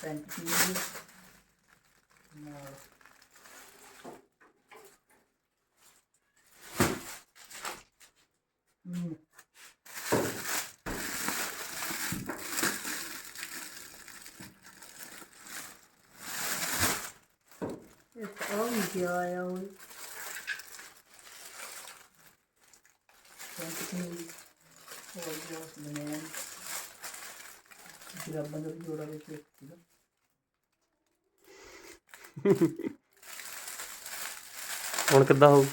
front view. Now, Mm. It's orange oil. Don't need oil, man. ਹੁਣ ਕਿੱਦਾਂ ਹੋਊ?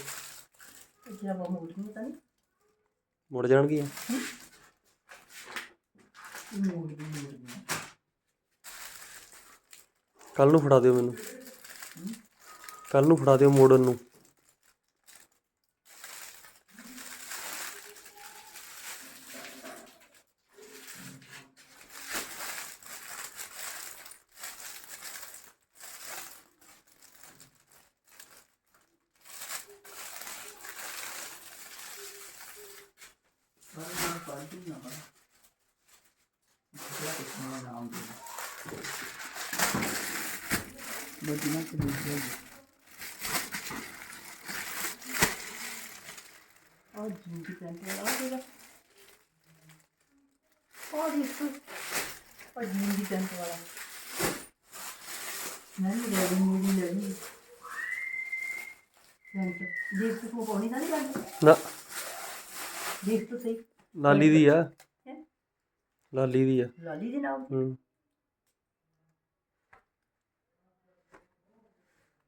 ਤਾਂ ਮੁੜ ਮੋੜਦੀ ਮੋੜਦੀ ਕੱਲ ਨੂੰ ਫੜਾ ਦਿਓ ਮੈਨੂੰ। ਕੱਲ ਨੂੰ ਫੜਾ ਦਿਓ ਮੋੜਨ ਨੂੰ। ਸਾਰੇ ਨਾਲ ਪਾਰਟੀ ਨਾ ਬਣਾ ਜਿਹੜਾ ਕਿਸਮ ਦਾ ਨਾਮ ਦੇ ਬਦੀਨਾ ਤੇ ਦੂਜੇ ਆ ਜਿੰਦੀ ਪੈਂਟ ਵਾਲਾ ਆ ਜਿਹੜਾ ਆ ਜਿਸ ਆ ਜਿੰਦੀ ਪੈਂਟ ਵਾਲਾ। ਮੈਂ ਵੀ ਲੈ ਲਈ ਮੇਰੀ ਲੈ ਲਈ ਪੈਂਟ। ਦੇਖ ਤੂੰ ਪਾਉਣੀ ਤਾਂ ਨਹੀਂ ਪੈਂਟ? ਨਾ। ਦੇਖ ਤੂੰ ਸਹੀ। ਲਾਲੀ ਦੀ ਆ। ਹੈਂ? ਲਾਲੀ ਦੀ ਆ। ਲਾਲੀ ਦੇ ਨਾਲ? ਹੂੰ।